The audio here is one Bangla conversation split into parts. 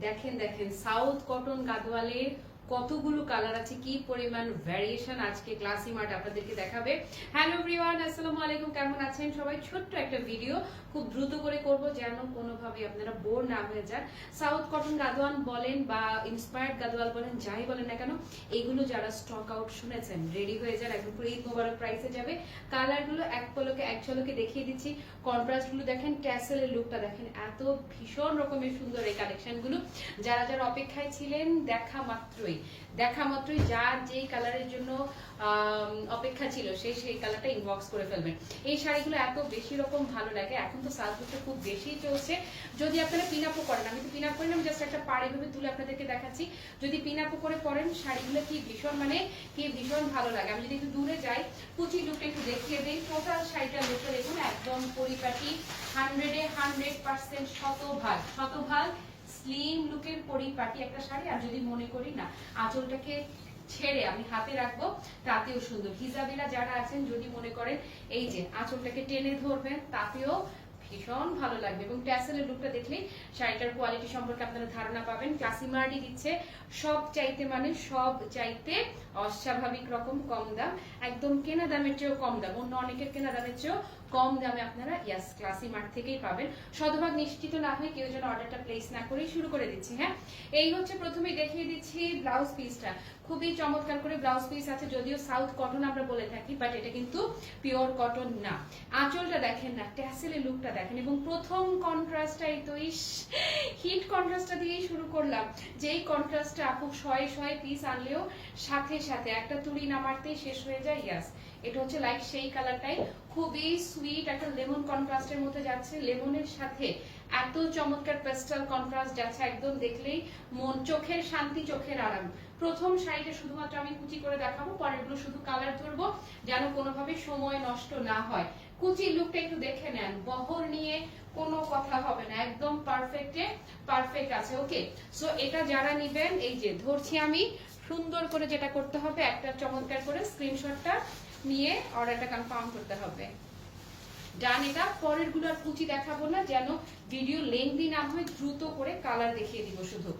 দেখেন দেখেন সাউথ কটন গাদওয়ালের কতগুলো কালার আছে, কি পরিমাণ ভ্যারিয়েশন আজকে ক্লাসি মার্ট আপনাদেরকে দেখাবে। হ্যালো এভরিওয়ান আসসালামু আলাইকুম, কেমন আছেন সবাই? ছোট্ট একটা ভিডিও খুব দ্রুত করে করব যেন কোনোভাবে আপনারা বোর না হয়ে যান। সাউথ কটন গাদওয়াল বলেন বা ইন্সপায়ার্ড গাদওয়াল বলেন, যাই বলেন না কেন, এগুলো যারা স্টক আউট শুনেছেন রেডি হয়ে যান একদম ঈদ মোবারক প্রাইসে যাবে। কালারগুলো এক পলকে, এক ঝলকে দেখিয়ে দিচ্ছি। কন্ট্রাস্টগুলো দেখেন ট্যাসেলের লুকটা দেখেন, এত ভীষণ রকমের সুন্দর এই কালেকশনগুলো যারা যারা অপেক্ষায় ছিলেন, দেখা মাত্রই। দেখা মাত্রই যার যেই কালারের জন্য অপেক্ষা ছিল সেই সেই কালারটা ইনবক্স করে ফেলবেন এই শাড়িগুলো এত বেশি রকম ভালো লাগে, এখন তো সাজগুলো খুব বেশি চলছে। যদি আপনারা পিনাপো করেন, আমি তো পিনাপ করি না, আমি জাস্ট একটা পাড়ি ভাবে তুলে আপনাদেরকে দেখাচ্ছি। যদি পিনাপো করে পরেন, শাড়িগুলো কি ভীষণ মানে কি ভীষণ ভালো লাগে। আমি যদি একটু দূরে যাই, কুচি লুকটা একটু দেখিয়ে দিই টোটাল শাড়িটা লুকটা দেখুন, একদম পরিপাটি হান্ড্রেডে হান্ড্রেড পার্সেন্ট শতভাগ শতভাগ স্লিম লুকের পরিপাটি একটা শাড়ি, আর যদি মনে করি না, আঁচলটাকে ছেড়ে আমি হাতে রাখব, তাতেও সুন্দর। হিজাবিরা যারা আছেন, যদি মনে করেন, এই যে আঁচলটাকে টেনে ধরবেন, তাতেও ভীষণ ভালো লাগবে। এবং ট্যাসেলের লুকটা দেখলেই শাড়িটার কোয়ালিটি সম্পর্কে আপনারা ধারণা পাবেন। ক্লাসিমার্ডি দিচ্ছে, সব চাইতে মানে সব চাইতে অস্বাভাবিক রকম কম দাম। একদম কেনা দামের চেয়েও কম দাম। অন্য অনেকের কেনা দামের চেয়েও কম দামে আপনারা ইয়াস ক্লাসি মার্ট থেকেই পাবেন। শতভাগ নিশ্চিত না হয়ে কেউ যেন অর্ডারটা প্লেস না করেই শুরু করে দিচ্ছি হ্যাঁ? এই হচ্ছে প্রথমে দেখিয়ে দিচ্ছি ব্লাউজ পিসটা খুবই চমৎকার করে ব্লাউজ পিস আছে, যদিও সাউথ কটন আমরা বলে থাকি বাট এটা কিন্তু পিওর কটন না। আঁচলটা দেখেন না ট্যাসেলের লুকটা দেখেন, এবং প্রথম কন্ট্রাস্টটা এই তো, ইস হিট কন্ট্রাস্টটা দিয়েই শুরু করলাম। যেই কন্ট্রাস্টটা আপু শয়ে শয়ে পিস আনলেও সাথে সাথে একটা তুড়ি নামারতেই শেষ হয়ে যায় ইয়াস এটা হচ্ছে লাইক সেই কালারটাই খুবই সুইট একটা লেমন কন্ট্রাস্টের মধ্যে যাচ্ছে। লেমনের সাথে এত চমৎকার পেস্টাল কন্ট্রাস্ট যাচ্ছে, একদম দেখলেই মন, চোখের শান্তি, চোখের আরাম। প্রথম শাড়িটা শুধুমাত্র আমি কুচি করে দেখাবো, পরেরগুলো শুধু কালার ধরবো, যেন কোনোভাবে সময় নষ্ট না হয়। কুচির লুকটা একটু দেখে নেন। বহর নিয়ে কোনো কথা হবে না। একদম পারফেক্টে পারফেক্ট আছে। ওকে সো এটা যারা নিবেন, এই যে ধরছি আমি, সুন্দর করে যেটা করতে হবে, একটা চমৎকার করে স্ক্রিনশটটা নিয়ে অর্ডারটা কনফার্ম করতে হবে। ডান এটা, পরের আর কুচি দেখাবো না, যেন ভিডিও লেংদি না হয়, দ্রুত করে কালার দেখিয়ে দিব শুধু।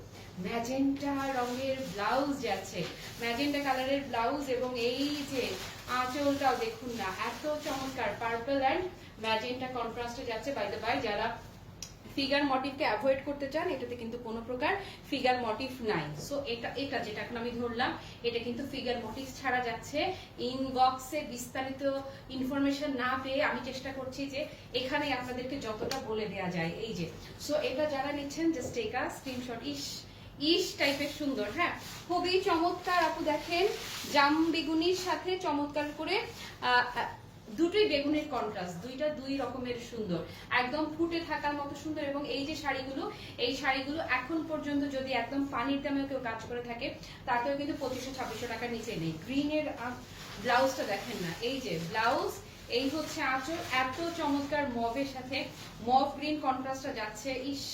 ম্যাজেন্টা রঙের ব্লাউজ যাচ্ছে ম্যাজেন্টা কালারের ব্লাউজ এবং এই যে আঁচলটাও দেখুন না, এত চমৎকার পার্পল অ্যান্ড ম্যাজেন্টা কন্ট্রাস্টে যাচ্ছে বাই দ্য বাই যারা ফিগার মোটিভকে অ্যাভয়েড করতে চান, এটাতে কিন্তু কোনো প্রকার ফিগার মটিভ নাই। সো এটা এটা যেটা এখন আমি ধরলাম, এটা কিন্তু ফিগার মোটিভ ছাড়া যাচ্ছে। ইনবক্সে বিস্তারিত ইনফরমেশন না পেয়ে আমি চেষ্টা করছি যে এখানে আপনাদেরকে যতটা বলে দেয়া যায়। এই যে সো এটা যারা নিচ্ছেন জাস্ট টেকা স্ক্রিনশট ইস ইস টাইপের সুন্দর হ্যাঁ? খুবই চমৎকার আপু দেখেন জাম বেগুনির সাথে চমৎকার করে দুটোই বেগুনের কন্ট্রাস্ট দুইটা দুই রকমের সুন্দর। একদম ফুটে থাকার মতো সুন্দর এবং এই যে শাড়িগুলো, এই শাড়িগুলো এখন পর্যন্ত যদি একদম পানির দামেও কেউ কাজ করে থাকে, তাতেও কিন্তু পঁচিশশো, ছাব্বিশশো টাকার নিচে নেই। গ্রিনের ব্লাউজটা দেখেন না, এই যে ব্লাউজ এই হচ্ছে আঁচল, এত চমৎকার মবের সাথে মভ গ্রিন কন্ট্রাস্টটা যাচ্ছে। ইস,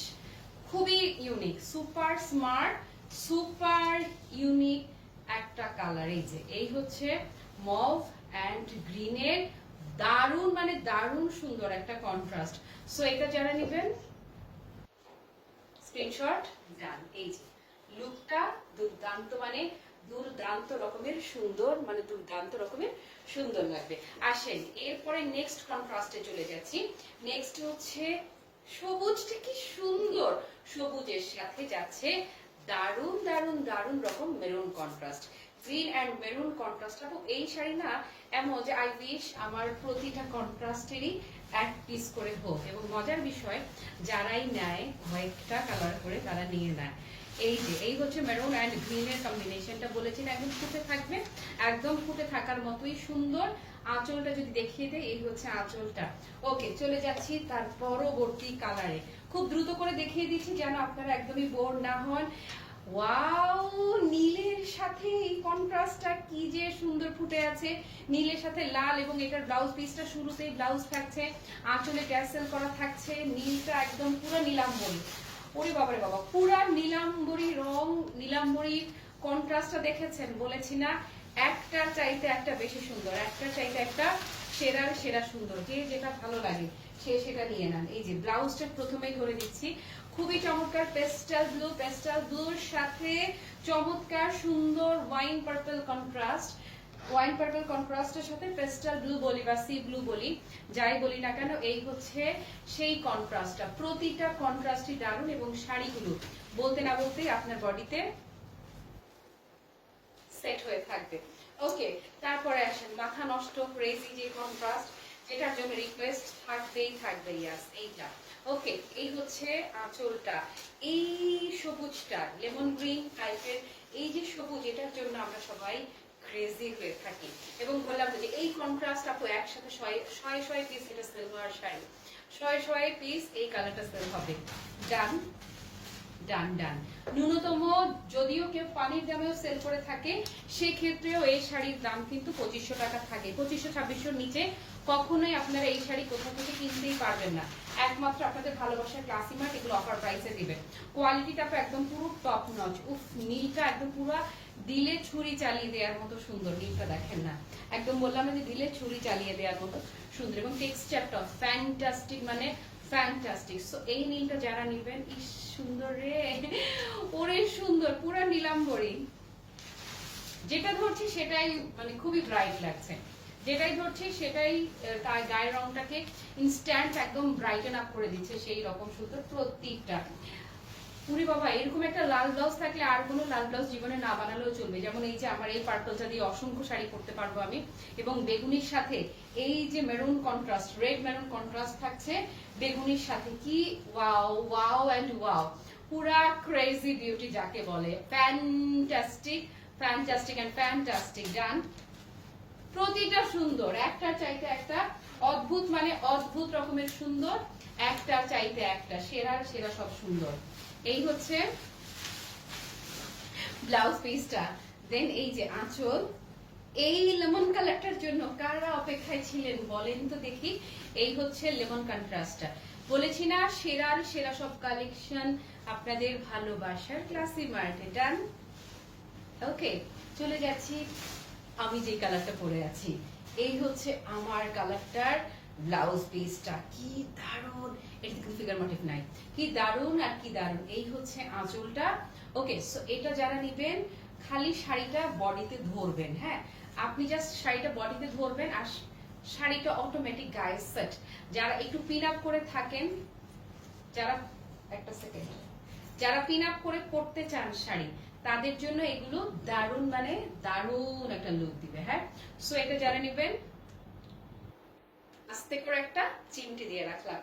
খুবই unique super smart super unique একটা কালার এই যে, এই হচ্ছে মভ অ্যান্ড গ্রিনের দারুণ মানে দারুণ সুন্দর একটা কন্ট্রাস্ট সো এটা যারা নেবেন স্ক্রিনশট ডান এই যে লুকটা দুর্দান্ত মানে দুর্দান্ত রকমের সুন্দর মানে দুর্দান্ত রকমের সুন্দর লাগবে। আসেন, এরপরে নেক্সট কন্ট্রাস্টে চলে যাচ্ছি। নেক্সট হচ্ছে সবুজটা কি সুন্দর। সবুজের সাথে যাচ্ছে দারুণ দারুণ দারুণ রকম maroon contrast green and maroon contrast এবং এই শাড়ি না, এমন যে আই উইশ আমার প্রতিটা কন্ট্রাস্টেরই এক পিস করে হোক। এবং মজার বিষয়, যারাই নেয় কয়েকটা কালার করে তারা নিয়ে নেয়। এই যে, এই হচ্ছে মেরুন অ্যান্ড গ্রিনের কম্বিনেশনটা বলেছেন। একদম ফুটে থাকবে, একদম ফুটে থাকার মতোই সুন্দর আঁচলটা যদি দেখিয়ে দেয় এই হচ্ছে আঁচলটা। ওকে চলে যাচ্ছি তার পরবর্তী কালারে খুব দ্রুত করে দেখিয়ে দিচ্ছি যেন আপনারা একদমই বোর না হন। ওয়াও, নীলের সাথে এই কন্ট্রাস্টটা কি যে সুন্দর ফুটে আছে। নীলের সাথে লাল এবং এটার ব্লাউজ পিসটা শুরুতেই ব্লাউজ থাকছে, আঁচলে ট্যাসেল করা থাকছে, নীলটা একদম পুরো নীলাম্বরী। ওরে বাবারে বাবা, পুরা নীলাম্বরী রং নীলাম্বরীর কন্ট্রাস্টটা দেখেছেন বলেছি না? একটা চাইতে একটা বেশি সুন্দর, একটা চাইতে একটা সেরার সেরা সুন্দর, যে যেটা ভালো লাগে সে সেটা নিয়ে নেন। এই যে ব্লাউজটা প্রথমেই ধরে দিচ্ছি খুবই চমৎকার পেস্টাল ব্লু, পেস্টাল ব্লুর সাথে চমৎকার সুন্দর wine purple contrast. Wine purple কন্ট্রাস্টের সাথে পেস্টাল ব্লু বলি বা সি ব্লু বলি, যাই বলি না কেন, এই হচ্ছে সেই কন্ট্রাস্টটা। প্রতিটা কন্ট্রাস্টই দারুণ এবং শাড়িগুলো, বলতে না বলতেই আপনার বডিতে সেট হয়ে থাকবে। ওকে, তারপরে আসেন, মাথা নষ্ট ক্রেজি যে কন্ট্রাস্ট, যেটার জন্য রিকোয়েস্ট থাকবেই থাকবে ইয়াস এইটা। ওকে এই হচ্ছে আঁচলটা। এই সবুজটা, লেমন গ্রিন টাইপের এই যে সবুজ, এটার জন্য আমরা সবাই ক্রেজি হয়ে থাকি। এবং বললাম যে এই কন্ট্রাস্ট আপু একসাথে শয়ে শয়ে পিস এটা সেল হওয়ার শাড়ি শয়ে শয়ে পিস এই কালারটা সেল হবে। ডান ডান ডান ন্যূনতম যদিও কেউ পানির দামেও সেল করে থাকে, সেক্ষেত্রেও এই শাড়ির দাম কিন্তু পঁচিশশো টাকা থাকে। পঁচিশশো, ছাব্বিশশোর নিচে কখনোই আপনারা এই শাড়ি কোথাও থেকে কিনতেই পারবেন না। একমাত্র আপনাদের ভালোবাসার ক্লাসিমার্ট এগুলো অফার প্রাইসে দিবে। কোয়ালিটিটা তো একদম পুরো টপ নচ উফ, নীলটা একদম পুরো দিলে ছুরি চালিয়ে দেওয়ার মতো সুন্দর। নীলটা দেখেন না। একদম বললাম না যে দিলে ছুরি চালিয়ে দেওয়ার মতো সুন্দর এবং টেক্সচারটা ফ্যান্টাস্টিক মানে ফ্যান্টাস্টিক সো এই নীলটা যারা নেবেন, ইস, সুন্দর রে। ওরে সুন্দর, পুরা নীলাম্বরী। যেটা ধরছি সেটাই মানে খুবই ব্রাইট লাগছে। যেটাই ধরছি সেটাই তার গায়ের রংটাকে ইনস্ট্যান্ট একদম ব্রাইটেন আপ করে দিচ্ছে সেই রকম সুন্দর প্রত্যেকটা। পুরি বাবা, এরকম একটা লাল ব্লাউজ থাকলে আর কোনো লাল ব্লাউজ জীবনে না বানালেও চলবে। যেমন এই যে আমার এই পার্পলটা দিয়ে অসংখ্য শাড়ি করতে পারব আমি। এবং বেগুনির সাথে এই যে maroon contrast red maroon contrast থাকছে বেগুনির সাথে। কি ওয়াও ওয়াও অ্যান্ড ওয়াও পুরা ক্রেজি বিউটি যাকে বলে। Fantastic fantastic and fantastic done প্রতিটা সুন্দর। একটা চাইতে একটা অদ্ভুত মানে অদ্ভুত রকমের সুন্দর, একটা চাইতে একটা সেরার সেরা সব সুন্দর। এই হচ্ছে ব্লাউজ পিসটা। দেন এই যে আঁচল, এই লেমন কালারটার জন্য কারা অপেক্ষায় ছিলেন বলেন তো দেখি। এই হচ্ছে লেমন কন্ট্রাস্টটা। বলেছি না, সেরার, সেরা সব কালেকশন আপনাদের ভালোবাসার ক্লাসি মার্টে ওকে চলে যাচ্ছি আমি যে কালারটা পরে আছি, এই হচ্ছে আমার কালারটার ব্লাউজ পিসটা কি দারুণ! এটা কিন্তু ফিগার মোটিভ নাই। কি দারুণ আর কি দারুণ, এই হচ্ছে আঁচলটা। ওকে সো এটা যারা নেবেন, খালি শাড়িটা বডিতে ধরবেন হ্যাঁ? আপনি জাস্ট শাড়িটা বডিতে ধরবেন আর শাড়িটা অটোমেটিক গায়ে সেট যারা একটু পিন আপ করে থাকেন, যারা, একটা সেকেন্ড যারা পিন আপ করে পড়তে চান শাড়ি তাদের জন্য এগুলো দারুণ মানে দারুণ একটা লুক দিবে হ্যাঁ? সো এটা যারা নেবেন, আস্তে করে একটা চিমটি দিয়ে রাখলাম।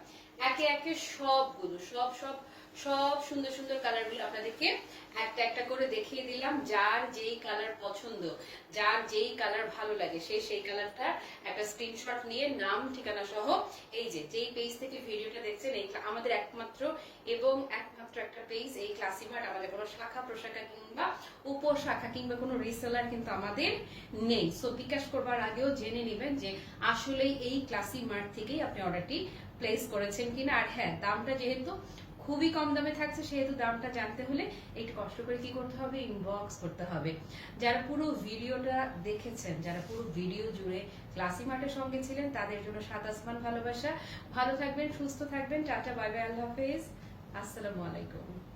একে একে সবগুলো, সব সব সব সুন্দর সুন্দর কালারগুলো আপনাদেরকে একটা একটা করে দেখিয়ে দিলাম। যার যেই কালার পছন্দ, যার যেই কালার ভালো লাগে, সে সেই কালারটা একটা স্ক্রিনশট নিয়ে নাম, ঠিকানা সহ, এই যে, যেই পেজ থেকে ভিডিওটা দেখছেন, এই আমাদের একমাত্র এবং একমাত্র হ্যাঁ খুবই কম দামে থাকছে, সেহেতু দামটা জানতে হলে একটু কষ্ট করে কি করতে হবে? ইনবক্স করতে হবে। যারা পুরো ভিডিওটা দেখেছেন, যারা পুরো ভিডিও জুড়ে ক্লাসি মার্টের সঙ্গে ছিলেন, তাদের জন্য সাত আসমান ভালোবাসা। ভালো থাকবেন, সুস্থ থাকবেন। টাটা, বাই বাই, আল্লাহ হাফেজ। আসসালামু আলাইকুম।